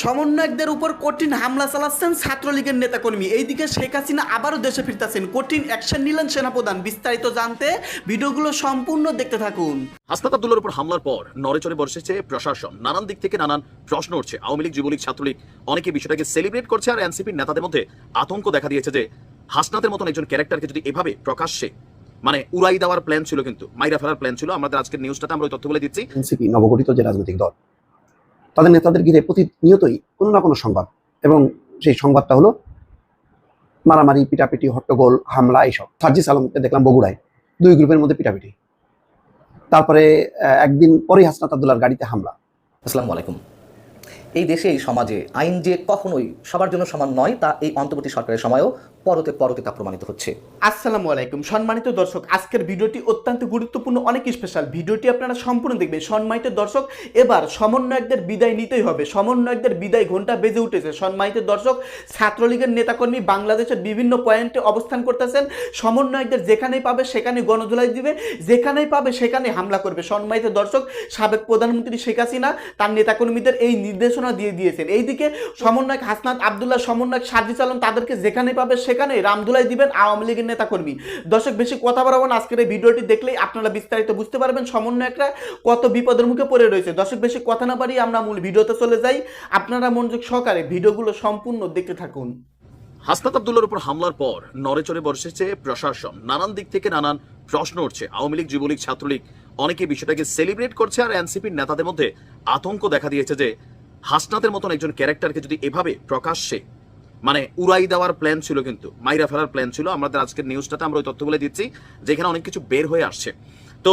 সমন্বয়কদের উপর কঠিন হামলা চালাচ্ছেন ছাত্রলীগের নেতাকর্মী। এইদিকে শেখ হাসিনা আবারও দেশে ফিরতেছেন। কঠিন অ্যাকশন নিলেন সেনাপ্রধান। বিস্তারিত জানতে ভিডিওগুলো সম্পূর্ণ দেখতে থাকুন। হাসনাত আব্দুল্লার উপর হামলার পর নড়েচড়ে বসেছে প্রশাসন। নানান দিক থেকে নানান প্রশ্ন উঠছে। আওয়ামী লীগ যুবলীগ ছাত্রলীগ অনেকে বিষয়টাকে সেলিব্রেট করছে আর এনসিপির নেতাদের মধ্যে আতঙ্ক দেখা দিয়েছে যে হাসনাতের মতন একজন ক্যারেক্টারকে যদি এভাবে প্রকাশ্যে মানে উড়াই দেওয়ার প্ল্যান ছিল কিন্তু মাইরা ফেলার প্ল্যান ছিল আমাদের আজকের নিউজটাতে আমরা ওই তথ্য বলে দিচ্ছি। এনসিপি নবগঠিত যে রাজনৈতিক দল তাদের নেতাদের ঘিরে প্রতিনিয়তই কোনো না কোনো সংবাদ। এবং সেই সংবাদটা হলো মারামারি, পিটাপিটি, হট্টগোল, হামলা এইসব। সার্জিস আলমকে দেখলাম বগুড়ায়। দুই গ্রুপের মধ্যে পিটাপিটি। তারপরে একদিন পরেই হাসনাত আবদুল্লার গাড়িতে হামলা। আসসালামু আলাইকুম। এই দেশে, এই সমাজে আইন যে কখনোই সবার জন্য সমান নয়, তা এই অন্তর্বর্তী সরকারের সময়ও পরতে পরতে তা প্রমাণিত হচ্ছে। আসসালামু আলাইকুম। সম্মানিত দর্শক, আজকের ভিডিওটি অত্যন্ত গুরুত্বপূর্ণ, অনেক স্পেশাল ভিডিওটি আপনারা সম্পূর্ণ দেখবেন। সম্মানিত দর্শক, এবার সমন্বয়কদের বিদায় নিতেই হবে। সমন্বয়কদের বিদায় ঘণ্টা বেজে উঠেছে। সম্মানিত দর্শক, ছাত্রলীগের নেতাকর্মী বাংলাদেশের বিভিন্ন পয়েন্টে অবস্থান করতেছেন। সমন্বয়কদের যেখানেই পাবে সেখানে গণধোলাই দিবে। যেখানেই পাবে সেখানে হামলা করবে। সম্মানিত দর্শক, সাবেক প্রধানমন্ত্রী শেখ হাসিনা তার নেতাকর্মীদের এই নির্দেশনা দিয়ে দিয়েছেন। এইদিকে সমন্বয়ক হাসনাত আবদুল্লাহ, সমন্বয়ক সার্জিস আলম তাদেরকে যেখানে পাবে সেখানে রামদুলাই দিবেন আওয়ামী লীগের নেতাকর্মী। দর্শক, বেশি কথা বাড়াবো না। আজকের এই ভিডিওটি দেখলেই আপনারা বিস্তারিত বুঝতে পারবেন সমন্বয়করা কত বিপদের মুখে পড়ে রয়েছে। দর্শক, বেশি কথা না বাড়িয়ে আমরা মূল ভিডিওতে চলে যাই। আপনারা মনোযোগ সহকারে ভিডিওগুলো সম্পূর্ণ দেখতে থাকুন। হাসনাত আব্দুল্লার উপর হামলার পর নড়েচড়ে বসেছে প্রশাসন নানান দিক থেকে নানান প্রশ্ন উঠছে। আওয়ামী লীগ, যুবলীগ, ছাত্রলীগ অনেকে বিষয়টাকে সেলিব্রেট করছে আর এনসিপির নেতাদের মধ্যে আতঙ্ক দেখা দিয়েছে যে হাসনাতের মতন একজন ক্যারেক্টারকে যদি এভাবে প্রকাশ্যে মানে উড়াই দেওয়ার প্ল্যান ছিল কিন্তু, মাইরা ফেলার প্ল্যান ছিল। আমাদের আজকের নিউজটাতে আমরা ওই তথ্যগুলো দিচ্ছি, যেখানে অনেক কিছু বের হয়ে আসছে। তো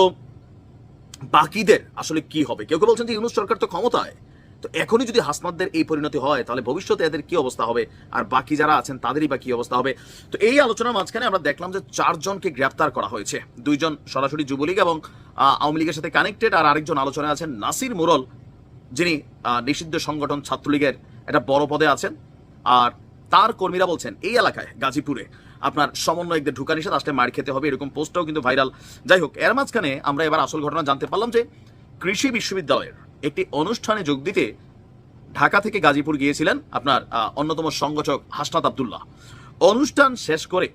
বাকিদের আসলে কি হবে? কেউ কেউ বলছেন যে ইউনুস সরকার তো ক্ষমতায়। তো এখনই যদি হাসনাতদের এই পরিণতি হয়, তাহলে ভবিষ্যতে এদের কি অবস্থা হবে? আর বাকি যারা আছেন, তাদেরই বা কি অবস্থা হবে? তো এই আলোচনার মাঝখানে আমরা দেখলাম যে চারজনকে গ্রেপ্তার করা হয়েছে। দুইজন সরাসরি যুবলীগ এবং আওয়ামী লীগের সাথে কানেক্টেড আর আরেকজন আলোচনায় আছেন নাসির মুরল, যিনি নিষিদ্ধ সংগঠন ছাত্রলীগের একটা বড় পদে আছেন। আর তার কর্মীরা বলছেন, এই এলাকায়, গাজীপুরে, আপনার সমন্বয়কদের ঢুকা নিষেধ, আসলে মার খেতে হবে, এরকম পোস্টটাও কিন্তু ভাইরাল। যাই হোক, এর মাঝখানে আমরা এবার আসল ঘটনা জানতে পারলাম যে, কৃষি বিশ্ববিদ্যালয়ের একটি অনুষ্ঠানে যোগ দিতে ঢাকা থেকে গাজীপুর গিয়েছিলেন আপনার অন্যতম সংগঠক হাসনাত আবদুল্লাহ। অনুষ্ঠান শেষ করে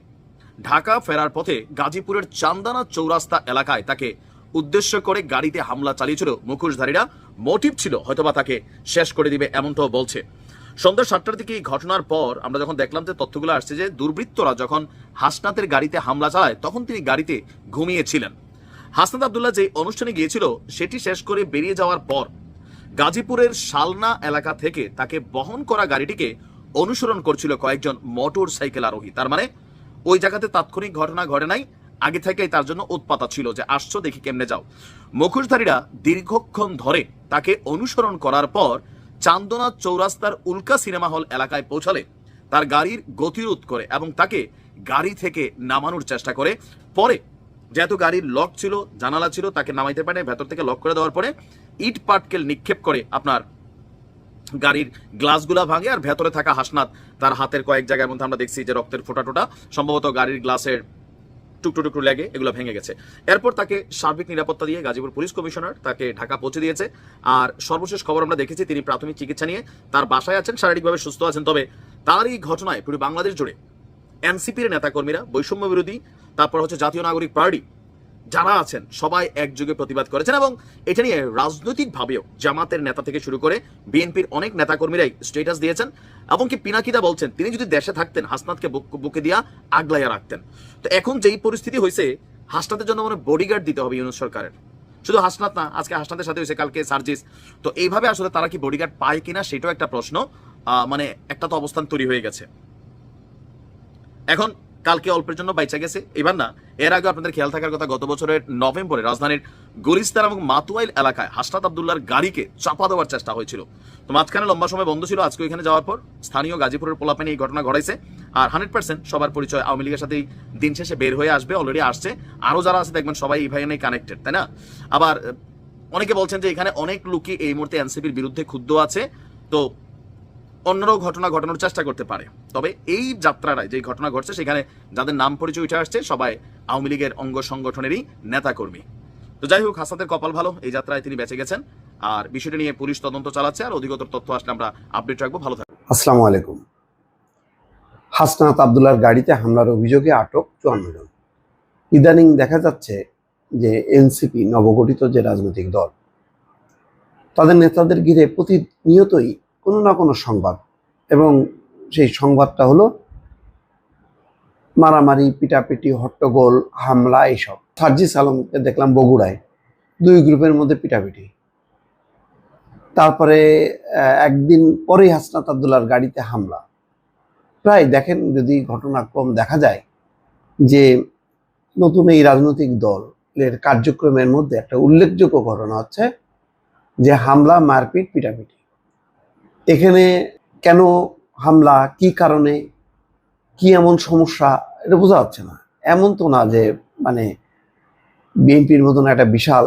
ঢাকা ফেরার পথে গাজীপুরের চান্দানা চৌরাস্তা এলাকায় তাকে উদ্দেশ্য করে গাড়িতে হামলা চালিয়েছিল মুখোশধারীরা। মোটিভ ছিল, হয়তোবা তাকে শেষ করে দিবে, এমনটাও বলছে। সন্ধ্যা সাতটার দিকে এই ঘটনার পর আমরা যখন দেখলাম যে তথ্যগুলো আসছে যে দুর্বৃত্তরা যখন হাসনাতের গাড়িতে হামলা চালায়, তখন তিনি গাড়িতে ঘুমিয়েছিলেন। হাসনাত আবদুল্লাহ যে অনুষ্ঠানে গিয়েছিল, সেটি শেষ করে বেরিয়ে যাওয়ার পর গাজীপুরের শালনা এলাকা থেকে তাকে বহন করা গাড়িটিকে অনুসরণ করছিল কয়েকজন মোটর সাইকেল আরোহী। তার মানে ওই জায়গাতে তাৎক্ষণিক ঘটনা ঘটে নাই, আগে থেকেই তার জন্য উৎপাতা ছিল যে, আসছো, দেখি কেমনে যাও। মুখোশধারীরা দীর্ঘক্ষণ ধরে তাকে অনুসরণ করার পর চান্দনা চৌরাস্তার উল্কা সিনেমা হল এলাকায় পৌঁছালে তার গাড়ির গতিরোধ করে এবং তাকে গাড়ি থেকে নামানোর চেষ্টা করে। পরে যেহেতু গাড়ির লক ছিল, জানালা ছিল, তাকে নামাইতে পারে, ভেতর থেকে লক করে দেওয়ার পরে ইট পাটকেল নিক্ষেপ করে আপনার গাড়ির গ্লাসগুলা ভাঙে আর ভেতরে থাকা হাসনাত তার হাতের কয়েক জায়গার মধ্যে আমরা দেখছি যে রক্তের ফোঁটা টোটা। সম্ভবত গাড়ির গ্লাসের টুকরো টুকরো লেগে এগুলো ভেঙে গেছে। এরপর তাকে সার্বিক নিরাপত্তা দিয়ে গাজীপুর পুলিশ কমিশনার তাকে ঢাকা পৌঁছে দিয়েছে। আর সর্বশেষ খবর আমরা দেখেছি, তিনি প্রাথমিক চিকিৎসা নিয়ে তার বাসায় আছেন, শারীরিকভাবে সুস্থ আছেন। তবে তার এই ঘটনায় পুরো বাংলাদেশ জুড়ে এনসিপির নেতাকর্মীরা বৈষম্য বিরোধী, তারপর হচ্ছে জাতীয় নাগরিক পার্টি যারা আছেন, সবাই একযোগে প্রতিবাদ করেছেন এবং এটা নিয়ে রাজনৈতিকভাবেও জামাতের নেতা থেকে শুরু করে বিএনপির অনেক নেতাকর্মীরাই স্টেটাস দিয়েছেন এমনকি পিনাকিদা বলছেন, তিনি যদি দেশে থাকতেন, হাসনাতকে বুকে দিয়া আগলাইয়া রাখতেন। তো এখন যেই পরিস্থিতি হয়েছে হাসনাতের জন্য মানে বডিগার্ড দিতে হবে ইউনুস সরকারের। শুধু হাসনাত না, আজকে হাসনাতের সাথে হয়েছে কালকে সার্জিস। তো এইভাবে আসলে তারা কি বডিগার্ড পায় কিনা, সেটাও একটা প্রশ্ন। মানে একটা তো অবস্থান তৈরি হয়ে গেছে। এখন কালকে অল্পের জন্য বাইচা গেছে। এবার না, এর আগে আপনাদের খেয়াল থাকার কথা, গত বছরের নভেম্বরে রাজধানীর গুলিস্তান এবং মাতুয়াইল এলাকায় হাসনাত আবদুল্লার গাড়িকে চাপা দেওয়ার চেষ্টা হয়েছিল। তো মাঝখানে লম্বা সময় বন্ধ ছিল, আজকে ওইখানে যাওয়ার পর স্থানীয় গাজীপুরের পোলাপেনে এই ঘটনা ঘটাইছে। আর হান্ড্রেড পার্সেন্ট সবার পরিচয় আওয়ামী লীগের সাথেই দিন শেষে বের হয়ে আসবে অলরেডি আসছে। আরও যারা আছে, দেখবেন সবাই এই ভাইনে কানেক্টেড তাই না? আবার, অনেকে বলছেন যে এখানে অনেক লোকই এই মুহূর্তে এনসিপির বিরুদ্ধে ক্ষুব্ধ আছে। তো অন্যরাও ঘটনা ঘটানোর চেষ্টা করতে পারে। তবে এই যাত্রাটায় যে ঘটনা ঘটছে, সেখানে যাদের নাম পরিচয় উঠে আসছে, সবাই আওয়ামী লীগের অঙ্গ সংগঠনেরই নেতাকর্মী। তো যাই হোক হাসাতের কপাল ভালো, এই যাত্রায় তিনি বেঁচে গেছেন। আর বিষয়টা নিয়ে পুলিশ তদন্ত চালাচ্ছে, আর অধিকতর তথ্য আসলে আমরা আপডেট রাখব। ভালো থাকবেন আসসালামু আলাইকুম। হাসনাত আবদুল্লার গাড়িতে হামলার অভিযোগে আটক চুয়ান্ন জন। ইদানিং দেখা যাচ্ছে যে এনসিপি, নবগঠিত যে রাজনৈতিক দল, তাদের নেতাদের ঘিরে প্রতিনিয়তই কোনো না কোনো সংবাদ। এবং সেই সংবাদটা হলো মারামারি, পিটাপিটি, হট্টগোল, হামলা এইসব। সার্জিস আলমকে দেখলাম বগুড়ায়। দুই গ্রুপের মধ্যে পিটাপিটি। তারপরে একদিন পরেই হাসনাত আবদুল্লার গাড়িতে হামলা। প্রায় দেখেন যদি ঘটনাক্রম দেখা যায় যে নতুন এই রাজনৈতিক দলের কার্যক্রমের মধ্যে একটা উল্লেখযোগ্য ঘটনা হচ্ছে যে হামলা, মারপিট, পিটাপিটি। এখানে কেন হামলা, কি কারণে, কি এমন সমস্যা, এটা বোঝা যাচ্ছে না। এমন তো না যে মানে বিএনপির মতন একটা বিশাল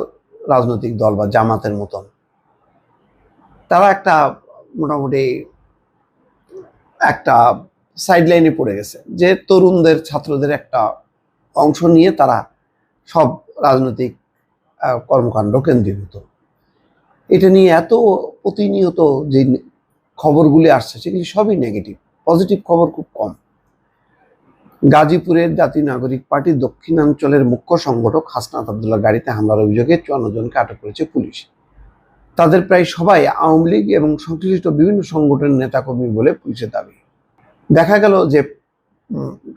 রাজনৈতিক দল বা জামাতের মতন। তারা একটা মোটামুটি একটা সাইড লাইনে পড়ে গেছে যে তরুণদের, ছাত্রদের একটা অংশ নিয়ে তারা সব রাজনৈতিক কর্মকাণ্ড কেন্দ্রীভূত। এটা নিয়ে এত প্রতিনিয়ত যে খবরগুলি আসছে, সেগুলি সবই নেগেটিভ পজিটিভ খবর খুব কম। গাজীপুরের জাতীয় নাগরিক পার্টির দক্ষিণাঞ্চলের মুখ্য সংগঠক হাসনাত আবদুল্লাহ গাড়িতে হামলার অভিযোগে চুয়ান্ন জনকে আটক করেছে পুলিশ। তাদের প্রায় সবাই আওয়ামী লীগ এবং সংশ্লিষ্ট বিভিন্ন সংগঠনের নেতাকর্মী বলে পুলিশের দাবি। দেখা গেল যে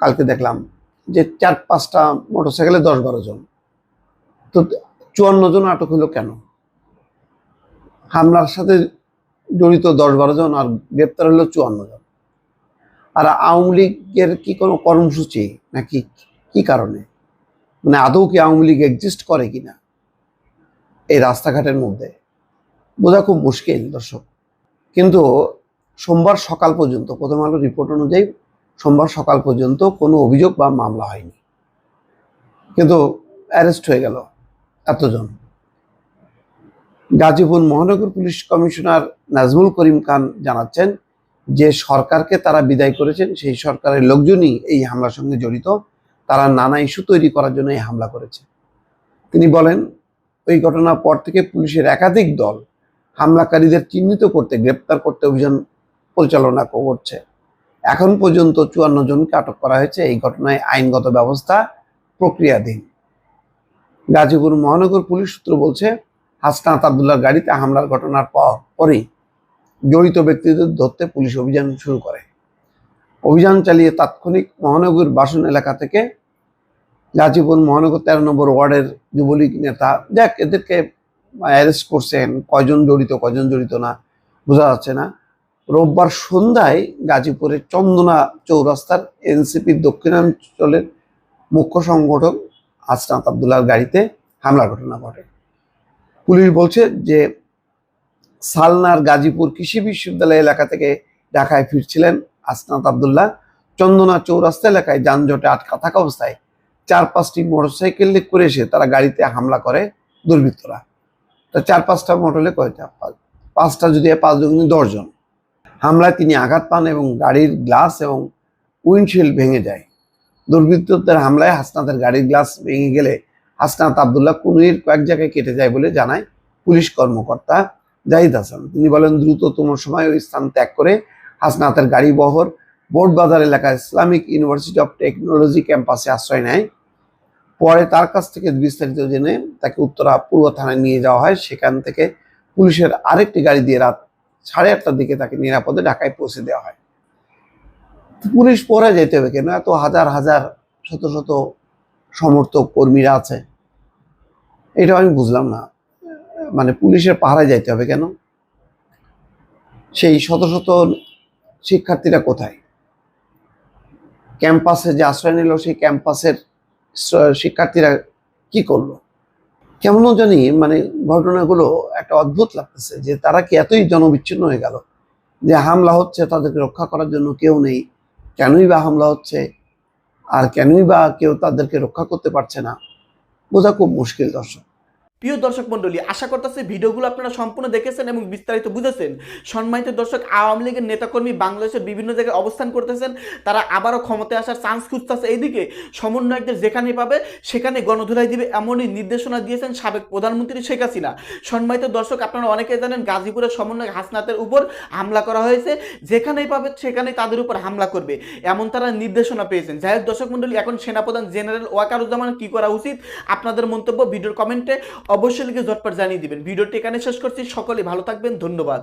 কালকে দেখলাম যে চার পাঁচটা মোটরসাইকেলে দশ বারো জন। তো চুয়ান্ন জন আটক হলো কেন? হামলার সাথে জড়িত দশ বারো জন আর গ্রেপ্তার হলো চুয়ান্ন জন। আর আওয়ামী লীগের কি কোনো কর্মসূচি নাকি কি কারণে? মানে আদৌ কি আওয়ামী লীগ এক্সিস্ট করে কিনা এই রাস্তাঘাটের মধ্যে? বোঝা খুব মুশকিল, দর্শক। কিন্তু সোমবার সকাল পর্যন্ত, প্রথম আলো রিপোর্ট অনুযায়ী সোমবার সকাল পর্যন্ত কোনো অভিযোগ বা মামলা হয়নি। কিন্তু অ্যারেস্ট হয়ে গেল এতজন। গাজীপুর মহানগর পুলিশ কমিশনার নাজমুল করিম খান জানাচ্ছেন যে সরকারকে তারা বিদায় করেছেন, সেই সরকারের লোকজনই এই হামলার সঙ্গে জড়িত। তারা নানা ইস্যু তৈরি করার জন্য এই হামলা করেছে। তিনি বলেন, ওই ঘটনার পর থেকে পুলিশের একাধিক দল হামলাকারীদের চিহ্নিত করতে, গ্রেপ্তার করতে অভিযান পরিচালনা করছে। এখন পর্যন্ত চুয়ান্ন জনকে আটক করা হয়েছে। এই ঘটনায় আইনগত ব্যবস্থা প্রক্রিয়াধীন। গাজীপুর মহানগর পুলিশ সূত্র বলছে হাসনাত আবদুল্লার গাড়িতে হামলার ঘটনার পর পরেই জড়িত ব্যক্তিদের ধরতে পুলিশ অভিযান শুরু করে। অভিযান চালিয়ে তাৎক্ষণিক মহানগর বাসন এলাকা থেকে গাজীপুর মহানগর তেরো নম্বর ওয়ার্ডের যুবলীগ নেতা, যাক, এদেরকে অ্যারেস্ট করছেন, কয়জন জড়িত কয়জন জড়িত না, বোঝা যাচ্ছে না। রোববার সন্ধ্যায় গাজীপুরের চন্দনা চৌরাস্তার এনসিপির দক্ষিণাঞ্চলের মুখ্য সংগঠক হাসনাত আবদুল্লাহর গাড়িতে হামলার ঘটনা ঘটে। পুলিশ বলছে যে সালনার গাজীপুর কৃষি বিশ্ববিদ্যালয় এলাকা থেকে ঢাকায় ফিরছিলেন আসনাত আবদুল্লাহ। চন্দনা চৌরাস্তা এলাকায় যানজটে আটকা থাকা অবস্থায় চার পাঁচটি মোটরসাইকেল করে এসে তারা গাড়িতে হামলা করে দুর্বৃত্তরা। তা চার পাঁচটা মোটরলে কয়টা? পাঁচটা যদি পাঁচ দশজন। হামলায় তিনি আঘাত পান এবং গাড়ির গ্লাস এবং উইন্ডশিল্ড ভেঙে যায়। দুর্বৃত্তদের হামলায় হাসনাতের গাড়ির গ্লাস ভেঙে গেলে হাসনাত আবদুল্লাহ কুনুইয়ের কয়েক জায়গায় কেটে যায় বলে জানায় পুলিশ কর্মকর্তা জাহিদ হাসান। তিনি বলেন, দ্রুততম সময় ওই স্থান ত্যাগ করে হাসনাতের গাড়ি বহর বোর্ড বাজার এলাকায় ইসলামিক ইউনিভার্সিটি অফ টেকনোলজি ক্যাম্পাসে আশ্রয় নেয়। পরে তার কাছ থেকে বিস্তারিত জেনে তাকে উত্তরা পূর্ব থানায় নিয়ে যাওয়া হয়। সেখান থেকে পুলিশের আরেকটি গাড়ি দিয়ে রাত সাড়ে আটটার দিকে তাকে নিরাপদে ঢাকায় পৌঁছে দেওয়া হয়। পুলিশ পরে যেতে হবে কেন? এত হাজার হাজার শত শত সমর্থক কর্মীরা আছে। এটা আমি বুঝলাম না। মানে পুলিশের পাহারায় যাইতে হবে কেন? সেই শত শত শিক্ষার্থীরা কোথায়? ক্যাম্পাসে যে আশ্রয় নিল, সেই ক্যাম্পাসের শিক্ষার্থীরা কি করল? কেমন জানি মানে ঘটনাগুলো একটা অদ্ভুত লাগতেছে যে তারা কি এতই জনবিচ্ছিন্ন হয়ে গেল যে হামলা হচ্ছে তাদেরকে রক্ষা করার জন্য কেউ নেই। কেনই বা হামলা হচ্ছে? আর কেনই বা কেউ তাদেরকে রক্ষা করতে পারছে না? বোঝা খুব মুশকিল দর্শক। প্রিয় দর্শক মণ্ডলী, আশা করতেছি ভিডিওগুলো আপনারা সম্পূর্ণ দেখেছেন এবং বিস্তারিত বুঝেছেন। সম্মানিত দর্শক, আওয়ামী লীগের নেতাকর্মী বাংলাদেশের বিভিন্ন জায়গায় অবস্থান করতেছেন। তারা আবারও ক্ষমতায় আসার চান্স খুঁজতেছে এইদিকে। সমন্বয়কদের যেখানে পাবে, সেখানে গণধুলাই দিবে এমনই নির্দেশনা দিয়েছেন সাবেক প্রধানমন্ত্রী শেখ হাসিনা। সম্মানিত দর্শক, আপনারা অনেকে জানেন গাজীপুরের সমন্বয়ক হাসনাতের উপর হামলা করা হয়েছে। যেখানেই পাবে সেখানে তাদের উপর হামলা করবে, এমন তারা নির্দেশনা পেয়েছেন। যাই হোক দর্শক মন্ডলী এখন সেনাপ্রধান জেনারেল ওয়াকারুজ্জামান কি করা উচিত? আপনাদের মন্তব্য ভিডিওর কমেন্টে অবশ্যই লিখে ঝটপট জানিয়ে দিবেন। ভিডিওটি এখানে শেষ করছি। সকলে ভালো থাকবেন। ধন্যবাদ।